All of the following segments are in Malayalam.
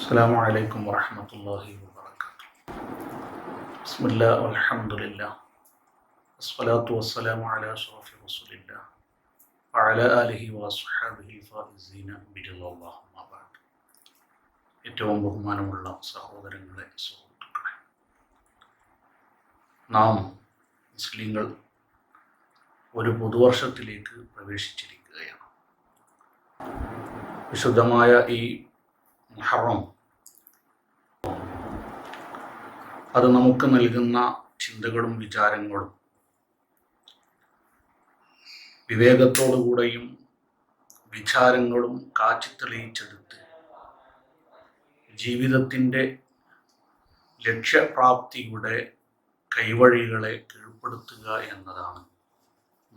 السلام عليكم ورحمة الله وبركاته بسم الله والحمد لله والصلاة والسلام على أشرف رسول الله وعلى آله وأصحابه الفائزين برضا الله ما بعد ഏറ്റവും ബഹുമാനമുള്ള സഹോദരങ്ങളെ സുഹൃത്തുക്കളെ നാം മുസ്ലിങ്ങൾ ഒരു പുതുവർഷത്തിലേക്ക് പ്രവേശിച്ചിരിക്കുകയാണ് വിശുദ്ധമായ ഈ മുഹറം. അത് നമുക്ക് നൽകുന്ന ചിന്തകളും വിചാരങ്ങളും വിവേകത്തോടുകൂടെയും വിചാരങ്ങളും കാച്ചിത്തെളിയിച്ചെടുത്ത് ജീവിതത്തിന്റെ ലക്ഷ്യപ്രാപ്തിയുടെ കൈവഴികളെ കീഴ്പ്പെടുത്തുക എന്നതാണ്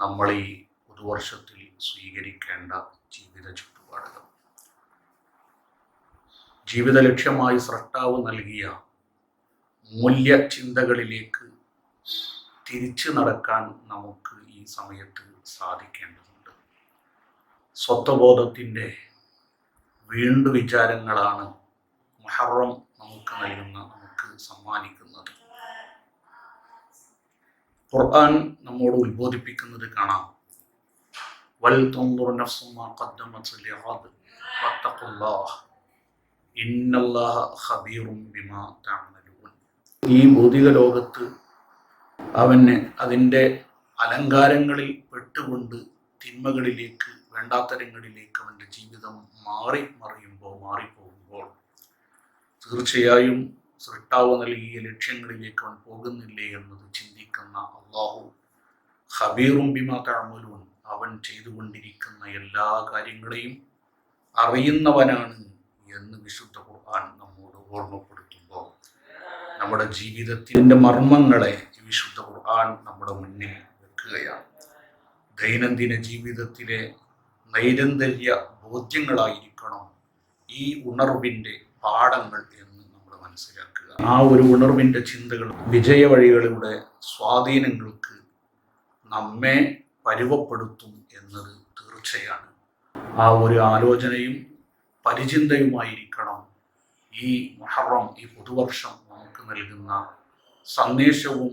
നമ്മൾ ഈ പുതുവർഷത്തിൽ സ്വീകരിക്കേണ്ട ജീവിത ചുറ്റുപാടുകൾ ജീവിത ലക്ഷ്യമായി സ്രഷ്ടാവ് നൽകിയ മൂല്യ ചിന്തകളിലേക്ക് തിരിച്ചു നടക്കാൻ നമുക്ക് ഈ സമയത്ത് സാധിക്കേണ്ടതുണ്ട്. സ്വത്വബോധത്തിന്റെ വീണ്ടു വിചാരങ്ങളാണ് മഹറം നമുക്ക് നൽകുന്ന നമുക്ക് സമ്മാനിക്കുന്നത്. ഖുർആൻ നമ്മോട് ഉത്ബോധിപ്പിക്കുന്നത് കാണാം. വൽ തുൻദുർ നഫ്സുമാ ഖദ്ദമത് ലിഗദ് വത്തഖുല്ലാഹ്. ഈ ഭൗതിക ലോകത്ത് അവന് അതിന്റെ അലങ്കാരങ്ങളിൽ പെട്ടുകൊണ്ട് തിന്മകളിലേക്ക് വേണ്ടാത്തരങ്ങളിലേക്ക് അവന്റെ ജീവിതം മാറി മറിയുമ്പോൾ മാറിപ്പോകുമ്പോൾ തീർച്ചയായും സൃഷ്ടാവ് നൽകിയ ലക്ഷ്യങ്ങളിലേക്ക് അവൻ പോകുന്നില്ലേ എന്നത് ചിന്തിക്കുന്ന അള്ളാഹു ഹബീറും ബിമാ തഅമലൂൻ അവൻ ചെയ്തുകൊണ്ടിരിക്കുന്ന എല്ലാ കാര്യങ്ങളെയും അറിയുന്നവനാണ് എന്ന് വിശുദ്ധ ഖുർആൻ നമ്മോട് ഓർമ്മപ്പെടുത്തുമ്പോൾ നമ്മുടെ ജീവിതത്തിന്റെ മർമ്മങ്ങളെ വിശുദ്ധ ഖുർആൻ നമ്മുടെ മുന്നിൽ വെക്കുകയാണ്. ദൈനംദിന ജീവിതത്തിലെ നൈരന്തര്യ ബോധ്യങ്ങളായിരിക്കണം ഈ ഉണർവിന്റെ പാഠങ്ങൾ എന്ന് നമ്മൾ മനസ്സിലാക്കുക. ആ ഒരു ഉണർവിന്റെ ചിന്തകൾ വിജയവഴികളുടെ സ്വാധീനങ്ങൾക്ക് നമ്മെ പരുവപ്പെടുത്തും എന്നത് തീർച്ചയാണ്. ആ ഒരു ആലോചനയും പരിചിന്തയുമായിരിക്കണം. ഈ മുഹറം ഈ പുതുവർഷം നമുക്ക് നൽകുന്ന സന്ദേശവും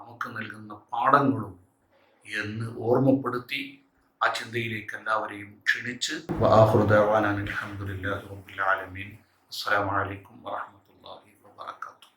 നമുക്ക് നൽകുന്ന പാഠങ്ങളും എന്ന് ഓർമ്മപ്പെടുത്തി ആ ചിന്തയിലേക്ക് എല്ലാവരെയും ക്ഷണിച്ച്. അലഹമുല്ലാ റബുലാലമീൻ അസ്സാം വലൈക്കും വാഹമത്ത്